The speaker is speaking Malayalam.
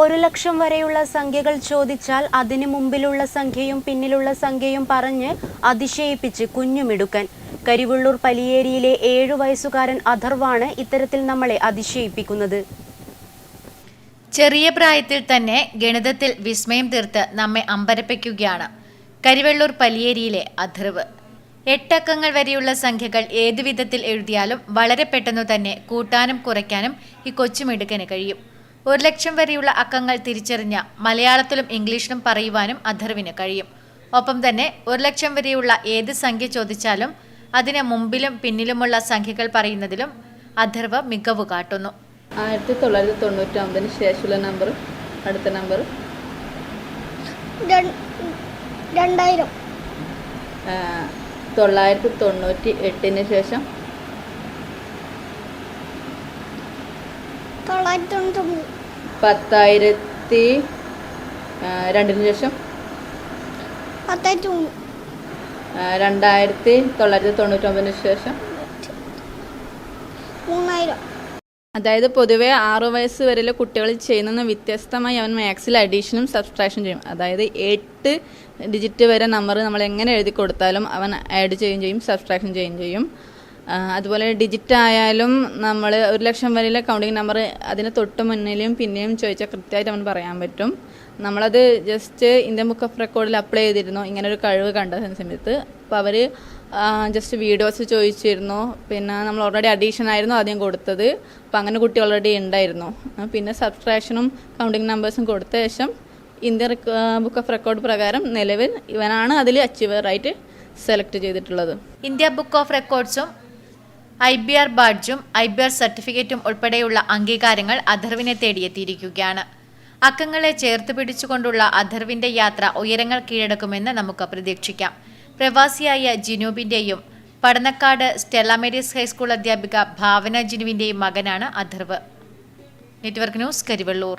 ഒരു ലക്ഷം വരെയുള്ള സംഖ്യകൾ ചോദിച്ചാൽ അതിന് മുമ്പിലുള്ള സംഖ്യയും പിന്നിലുള്ള സംഖ്യയും പറഞ്ഞ് അതിശയിപ്പിച്ച് കുഞ്ഞുമിടുക്കൻ. കരിവള്ളൂർ പലിയേരിയിലെ ഏഴു വയസ്സുകാരൻ അഥർവാണ് ഇത്തരത്തിൽ നമ്മളെ അതിശയിപ്പിക്കുന്നത്. ചെറിയ പ്രായത്തിൽ തന്നെ ഗണിതത്തിൽ വിസ്മയം തീർത്ത് നമ്മെ അമ്പരപ്പിക്കുകയാണ് കരിവെള്ളൂർ പലിയേരിയിലെ അഥർവ്. എട്ടക്കങ്ങൾ വരെയുള്ള സംഖ്യകൾ ഏതു വിധത്തിൽ എഴുതിയാലും വളരെ പെട്ടെന്ന് തന്നെ കൂട്ടാനും കുറയ്ക്കാനും ഈ കൊച്ചുമിടുക്കന് കഴിയും. ഒരു ലക്ഷം വരെയുള്ള അക്കങ്ങൾ തിരിച്ചറിഞ്ഞ മലയാളത്തിലും ഇംഗ്ലീഷിലും പറയുവാനും അധർവിന് കഴിയും. ഒപ്പം തന്നെ ഒരു ലക്ഷം വരെയുള്ള ഏത് സംഖ്യ ചോദിച്ചാലും അതിന് മുമ്പിലും പിന്നിലുമുള്ള സംഖ്യകൾ പറയുന്നതിലും അധർവ് മികവ് കാട്ടുന്നു. ആയിരത്തി തൊള്ളായിരത്തി തൊണ്ണൂറ്റി ഒമ്പതിന് ശേഷമുള്ള നമ്പർ അടുത്ത നമ്പർ. രണ്ട്- രണ്ടായിരം. തൊള്ളായിരത്തി തൊണ്ണൂറ്റി എട്ടിന് ശേഷം തൊള്ളായിരത്തി തൊണ്ണൂറ്റൊമ്പത് പത്തായിരത്തി രണ്ടിനു ശേഷം? രണ്ടായിരത്തി തൊള്ളായിരത്തി തൊണ്ണൂറ്റി ഒമ്പതിന് ശേഷം? മൂന്നായിരം. അതായത് പൊതുവേ ആറു വയസ്സ് വരെയുള്ള കുട്ടികൾ ചെയ്യുന്ന വ്യത്യസ്തമായി അവൻ മാത്സിൽ അഡീഷനും സബ്സ്ട്രാക്ഷനും ചെയ്യും. അതായത് എട്ട് ഡിജിറ്റ് വരെ നമ്പർ നമ്മൾ എങ്ങനെ എഴുതി കൊടുത്താലും അവൻ ആഡ് ചെയ്യുകയും ചെയ്യും സബ്സ്ട്രാക്ഷൻ ചെയ്യുകയും ചെയ്യും. അതുപോലെ ഡിജിറ്റ് ആയാലും നമ്മൾ ഒരു ലക്ഷം വരെയുള്ള കൗണ്ടിങ് നമ്പർ അതിന് തൊട്ട് മുന്നിലും പിന്നെയും ചോദിച്ചാൽ കൃത്യമായിട്ട് അവൻ പറയാൻ പറ്റും. നമ്മളത് ജസ്റ്റ് ഇന്ത്യൻ ബുക്ക് ഓഫ് റെക്കോർഡിൽ അപ്ലൈ ചെയ്തിരുന്നു. ഇങ്ങനെ ഒരു കഴിവ് കണ്ട സമയത്ത്. അപ്പോൾ അവർ ജസ്റ്റ് വീഡിയോസ് ചോദിച്ചിരുന്നു. പിന്നെ നമ്മൾ ഓൾറെഡി അഡീഷൻ ആയിരുന്നു ആദ്യം കൊടുത്തത്. അപ്പോൾ അങ്ങനെ കുട്ടി ഓൾറെഡി ഉണ്ടായിരുന്നു. പിന്നെ സബ്സ്ട്രാക്ഷനും കൗണ്ടിങ് നമ്പേഴ്സും കൊടുത്ത ശേഷം ഇന്ത്യ ബുക്ക് ഓഫ് റെക്കോർഡ് പ്രകാരം നിലവിൽ ഇവനാണ് അതിൽ അച്ചീവറായിട്ട് സെലക്ട് ചെയ്തിട്ടുള്ളത്. ഇന്ത്യ ബുക്ക് ഓഫ് റെക്കോർഡ്സും ഐ ബി ആർ ബാഡ്ജും ഐ ബി ആർ സർട്ടിഫിക്കറ്റും ഉൾപ്പെടെയുള്ള അംഗീകാരങ്ങൾ അഥർവിനെ തേടിയെത്തിയിരിക്കുകയാണ്. അക്കങ്ങളെ ചേർത്ത് പിടിച്ചുകൊണ്ടുള്ള അഥർവിന്റെ യാത്ര ഉയരങ്ങൾ കീഴടക്കുമെന്ന് നമുക്ക് പ്രതീക്ഷിക്കാം. പ്രവാസിയായ ജിനൂബിന്റെയും പടന്നക്കാട് സ്റ്റെല്ലമേരിസ് ഹൈസ്കൂൾ അധ്യാപിക ഭാവന ജിനുവിന്റെയും മകനാണ് അഥർവ് നെറ്റ്വർക്ക് ന്യൂസ് കരിവള്ളൂർ.